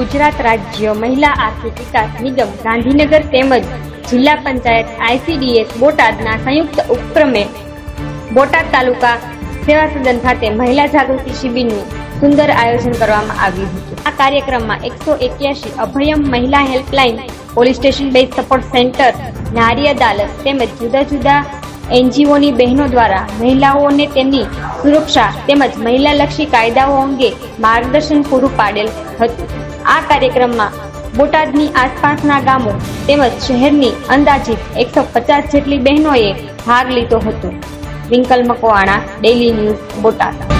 ગુજરાત રાજ્ય મહિલા આર્થિક વિકાસ નિગમ ગાંધીનગર તેમજ જિલ્લા પંચાયત આઈસીડીએસ બોટાદના સંયુક્ત ઉપક્રમે બોટાદ તાલુકા સેવા સદન ખાતે મહિલા જાગૃતિ શિબિરનું સુંદર આયોજન કરવામાં આવ્યું હતું. આ કાર્યક્રમમાં એકસો એક્યાસી અભયમ મહિલા helpline police station base support centre, નારી અદાલત તેમજ જુદા જુદા એનજીઓની બહેનો દ્વારા મહિલાઓને તેમની સુરક્ષા તેમજ મહિલાલક્ષી કાયદાઓ અંગે માર્ગદર્શન પૂરું પાડેલ હતું. આ કાર્યક્રમમાં બોટાદની આસપાસના ગામો તેમજ શહેરની અંદાજિત એકસો પચાસ જેટલી બહેનોએ ભાગ લીધો હતો. Winkal Makwana daily news Botad.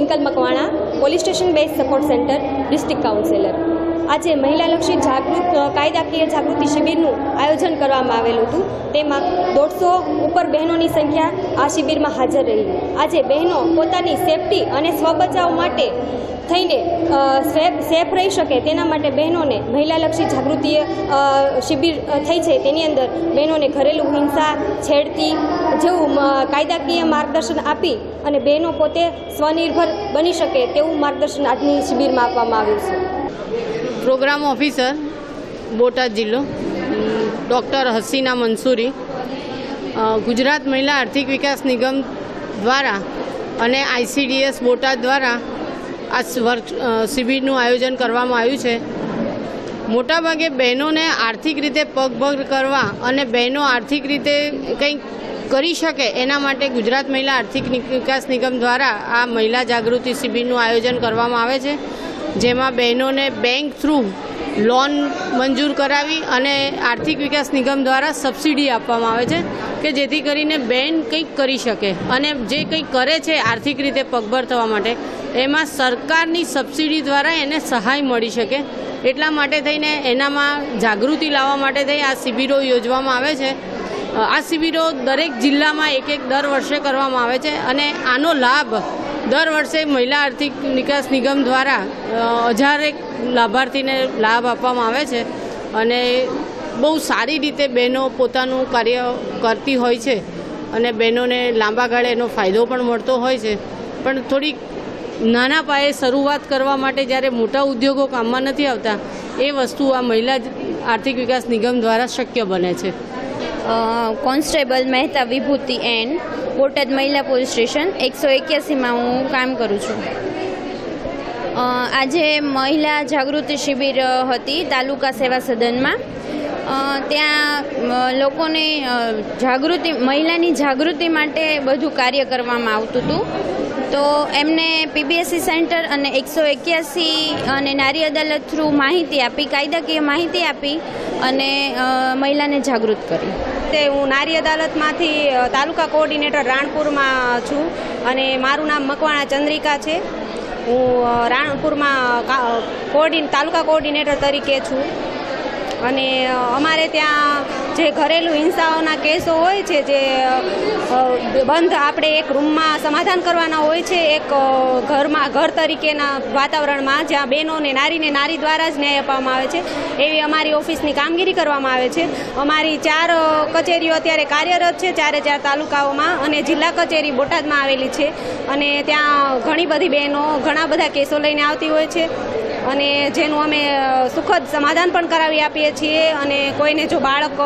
Winkal Makwana, police station base support centre, district councillor. આજે મહિલાલક્ષી જાગૃત કાયદાકીય જાગૃતિ શિબિરનું આયોજન કરવામાં આવેલું હતું. તેમાં દોઢસો ઉપર બહેનોની સંખ્યા આ શિબિરમાં હાજર રહી. આજે બહેનો પોતાની સેફટી અને સ્વબચાવ માટે થઈને સેફ રહી શકે તેના માટે બહેનોને મહિલાલક્ષી જાગૃતિ શિબિર થઈ છે. તેની અંદર બહેનોને ઘરેલું હિંસા, છેડતી જેવું કાયદાકીય માર્ગદર્શન આપી અને બહેનો પોતે સ્વનિર્ભર બની શકે તેવું માર્ગદર્શન આજની શિબિરમાં આપવામાં આવ્યું છે. પ્રોગ્રામ ઓફિસર, બોટાદ જિલ્લો. ડૉક્ટર હસીના મંસૂરી. ગુજરાત મહિલા આર્થિક વિકાસ નિગમ દ્વારા અને આઈસીડીએસ બોટાદ દ્વારા આ વર્ક શિબિરનું આયોજન કરવામાં આવ્યું છે. મોટાભાગે બહેનોને આર્થિક રીતે પગભર કરવા અને બહેનો આર્થિક રીતે કંઈક કરી શકે એના માટે ગુજરાત મહિલા આર્થિક વિકાસ નિગમ દ્વારા આ મહિલા જાગૃતિ શિબિરનું આયોજન કરવામાં આવે છે. જેમાં બહેનોને બેંક થ્રુ લોન મંજૂર કરાવી અને આર્થિક વિકાસ નિગમ દ્વારા સબસિડી આપવામાં આવે છે કે જેથી કરીને બેન કંઈક કરી શકે અને જે કંઈક કરે છે આર્થિક રીતે પગભર થવા માટે એમાં સરકારની સબસિડી દ્વારા એને સહાય મળી શકે. એટલા માટે થઈને એનામાં જાગૃતિ લાવવા માટે થઈ આ શિબિરો યોજવામાં આવે છે. આ શિબિરો દરેક જિલ્લામાં એક એક દર વર્ષે કરવામાં આવે છે અને આનો લાભ દર વર્ષે મહિલા આર્થિક નિકાસ નિગમ દ્વારા હજારેક લાભાર્થીને લાભ આપવામાં આવે છે. અને બહુ સારી રીતે બહેનો પોતાનું કાર્ય કરતી હોય છે અને બહેનોને લાંબા ગાળે એનો ફાયદો પણ મળતો હોય છે. પણ થોડીક નાના પાયે શરૂઆત કરવા માટે જ્યારે મોટા ઉદ્યોગો કામમાં નથી આવતા, એ વસ્તુ આ મહિલા આર્થિક વિકાસ નિગમ દ્વારા શક્ય બને છે. કોન્સ્ટેબલ મહેતા વિભૂતિ એન, બોટાદ મહિલા પોલીસ સ્ટેશન, એકસો એક્યાસીમાં હું કામ કરું છું. આજે મહિલા જાગૃતિ શિબિર હતી તાલુકા સેવા સદનમાં. ત્યાં લોકોને જાગૃતિ, મહિલાની જાગૃતિ માટે બધું કાર્ય કરવામાં આવતું હતું. તો એમને પીબીએસસી સેન્ટર અને એકસો એક્યાસી અને નારી અદાલત થ્રુ માહિતી આપી, કાયદાકીય માહિતી આપી અને મહિલાને જાગૃત કરી. તે હું નારી અદાલતમાંથી તાલુકા કોઓર્ડિનેટર રાણપુરમાં છું અને મારું નામ મકવાણા ચંદ્રિકા છે. હું રાણપુરમાં કોઓર્ડિન, તાલુકા કોઓર્ડિનેટર તરીકે છું. અને અમારે ત્યાં જે ઘરેલું હિંસાઓના કેસો હોય છે, જે બંધ આપણે એક રૂમમાં સમાધાન કરવાના હોય છે, એક ઘરમાં, ઘર તરીકેના વાતાવરણમાં જ્યાં બહેનોને નારીને નારી દ્વારા જ ન્યાય આપવામાં આવે છે, એવી અમારી ઓફિસની કામગીરી કરવામાં આવે છે. અમારી ચાર કચેરીઓ અત્યારે કાર્યરત છે, ચારે ચાર તાલુકાઓમાં અને જિલ્લા કચેરી બોટાદમાં આવેલી છે. અને ત્યાં ઘણી બધી બહેનો ઘણા બધા કેસો લઈને આવતી હોય છે. અને જેનું અમે સુખદ સમાધાન પણ કરાવી આપીએ છીએ અને કોઈને જો બાળક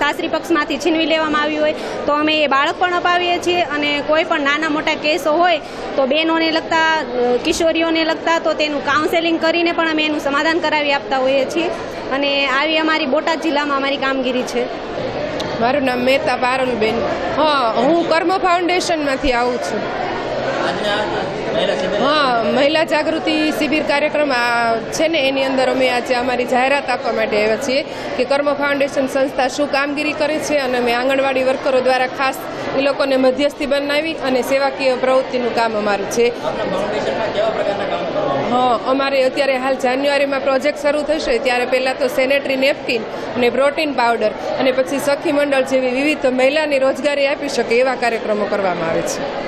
સાસરી પક્ષમાંથી છીનવી લેવામાં આવ્યું હોય તો અમે એ બાળક પણ અપાવીએ છીએ અને કોઈ પણ નાના મોટા કેસો હોય તો બહેનોને લગતા કિશોરીઓને લગતા તો તેનું કાઉન્સેલિંગ કરીને પણ અમે એનું સમાધાન કરાવી આપતા હોઈએ છીએ. અને આવી અમારી બોટાદ જિલ્લામાં અમારી કામગીરી છે. મારું નામ મહેતા પારુલબેન હા હું કર્મ ફાઉન્ડેશનમાંથી આવું છું. હા, મહિલા જાગૃતિ શિબિર કાર્યક્રમ આ છે ને, એની અંદર અમે આજે અમારી જાહેરાત આપવા માટે આવ્યા છીએ કે કર્મ ફાઉન્ડેશન સંસ્થા શું કામગીરી કરે છે અને અમે આંગણવાડી વર્કરો દ્વારા ખાસ એ લોકોને મધ્યસ્થી બનાવી અને સેવાકીય પ્રવૃત્તિનું કામ અમારું છે. હા, અમારે અત્યારે હાલ જાન્યુઆરીમાં પ્રોજેક્ટ શરૂ થશે, ત્યારે પહેલાં તો સેનેટરી નેપકિન અને પ્રોટીન પાવડર અને પછી સખી મંડળ જેવી વિવિધ મહિલાની રોજગારી આપી શકે એવા કાર્યક્રમો કરવામાં આવે છે.